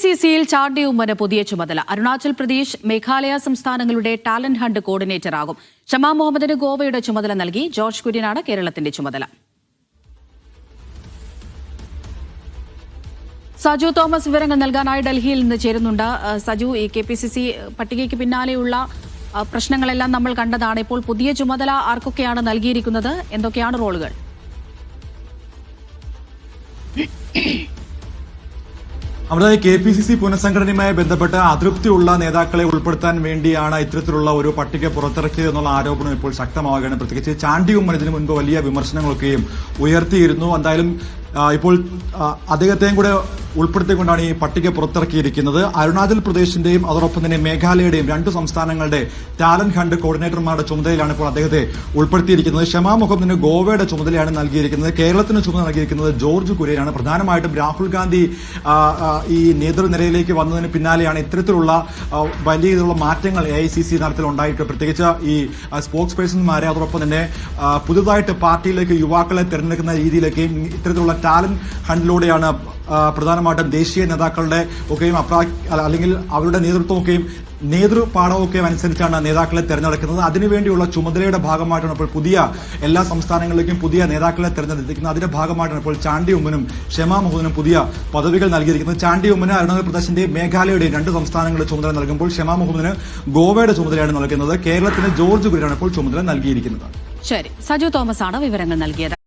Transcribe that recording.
C സിയിൽ ചാണ്ടി ഉമ്മന് പുതിയ ചുമതല. അരുണാചൽ പ്രദേശ് മേഘാലയ സംസ്ഥാനങ്ങളുടെ ടാലന്റ് ഹണ്ട് കോർഡിനേറ്റർ ആകും ഷമാ മുഹമ്മദിന് ഗോവയുടെ ചുമതല നൽകി. ജോർജ് കുര്യനാണ് കേരളത്തിന്റെ ചുമതല. സജു തോമസ് വിവരങ്ങൾ നൽകാനായി ഡൽഹിയിൽ നിന്ന് ചേരുന്നുണ്ട്. സജു ഈ കെ പി സി സി പട്ടികയ്ക്ക് പിന്നാലെയുള്ള പ്രശ്നങ്ങളെല്ലാം നമ്മൾ കണ്ടതാണ്. ഇപ്പോൾ പുതിയ ചുമതല ആർക്കൊക്കെയാണ് നൽകിയിരിക്കുന്നത്? എന്തൊക്കെയാണ് റോളുകൾ? Amrita K P C C പുനഃസംഘടനയുമായി ബന്ധപ്പെട്ട് അതൃപ്തിയുള്ള നേതാക്കളെ ഉൾപ്പെടുത്താൻ വേണ്ടിയാണ് ഇത്തരത്തിലുള്ള ഒരു പട്ടിക പുറത്തിറക്കിയത് എന്നുള്ള ആരോപണം ഇപ്പോൾ ശക്തമാവുകയാണ്. പ്രത്യേകിച്ച് ചാണ്ടിയും ഇതിനു മുൻപ് വലിയ വിമർശനങ്ങളൊക്കെയും ഉയർത്തിയിരുന്നു. എന്തായാലും ഇപ്പോൾ അദ്ദേഹത്തെയും കൂടെ ഉൾപ്പെടുത്തിക്കൊണ്ടാണ് ഈ പട്ടിക പുറത്തിറക്കിയിരിക്കുന്നത്. അരുണാചൽ പ്രദേശിന്റെയും അതോടൊപ്പം തന്നെ മേഘാലയയുടെയും രണ്ട് സംസ്ഥാനങ്ങളുടെ ടാലന്റ് ഹണ്ട് കോർഡിനേറ്റർമാരുടെ ചുമതലയിലാണ് ഇപ്പോൾ അദ്ദേഹത്തെ ഉൾപ്പെടുത്തിയിരിക്കുന്നത്. ഷമാ മുഹമ്മദിന് ഗോവയുടെ ചുമതലയാണ് നൽകിയിരിക്കുന്നത്. കേരളത്തിന് ചുമതല നൽകിയിരിക്കുന്നത് ജോർജ് കുര്യനാണ്. പ്രധാനമായിട്ടും രാഹുൽ ഗാന്ധി ഈ നേതൃനിരയിലേക്ക് വന്നതിന് പിന്നാലെയാണ് ഇത്തരത്തിലുള്ള വലിയ രീതിയിലുള്ള മാറ്റങ്ങൾ എ ഐ സി സി നടത്തിൽ ഉണ്ടായിട്ട്. പ്രത്യേകിച്ച് ഈ സ്പോക്സ് പേഴ്സൺമാരെ അതോടൊപ്പം തന്നെ പുതുതായിട്ട് പാർട്ടിയിലേക്ക് യുവാക്കളെ തിരഞ്ഞെടുക്കുന്ന രീതിയിലേക്ക് ഇത്തരത്തിലുള്ള ടാലന്റ് ഹണ്ടിലൂടെയാണ് പ്രധാനമായിട്ടും ദേശീയ നേതാക്കളുടെ ഒക്കെയും അപ്രാ അല്ലെങ്കിൽ അവരുടെ നേതൃത്വമൊക്കെയും നേതൃപാഠമൊക്കെ അനുസരിച്ചാണ് നേതാക്കളെ തെരഞ്ഞെടുക്കുന്നത്. അതിനുവേണ്ടിയുള്ള ചുമതലയുടെ ഭാഗമായിട്ടാണ് ഇപ്പോൾ പുതിയ എല്ലാ സംസ്ഥാനങ്ങളിലേക്കും പുതിയ നേതാക്കളെ തെരഞ്ഞെടുത്തിരിക്കുന്നത്. അതിന്റെ ഭാഗമായിട്ടാണ് ഇപ്പോൾ ചാണ്ടി ഉമ്മനും ഷെമാ മുഹമ്മദിനും പുതിയ പദവികൾ നൽകിയിരിക്കുന്നത്. ചാണ്ടി ഉമ്മന് അരുണാചൽ പ്രദേശിന്റെയും മേഘാലയയുടെയും രണ്ട് സംസ്ഥാനങ്ങളുടെ ചുമതല നൽകുമ്പോൾ ഷെമാ മുഹമ്മദിന് ഗോവയുടെ ചുമതലയാണ് നൽകുന്നത്. കേരളത്തിന് ജോർജ് ഗുരിയാണ് ഇപ്പോൾ ചുമതല നൽകിയിരിക്കുന്നത്. ശരി. സജു തോമസ് ആണ് വിവരങ്ങൾ നൽകിയത്.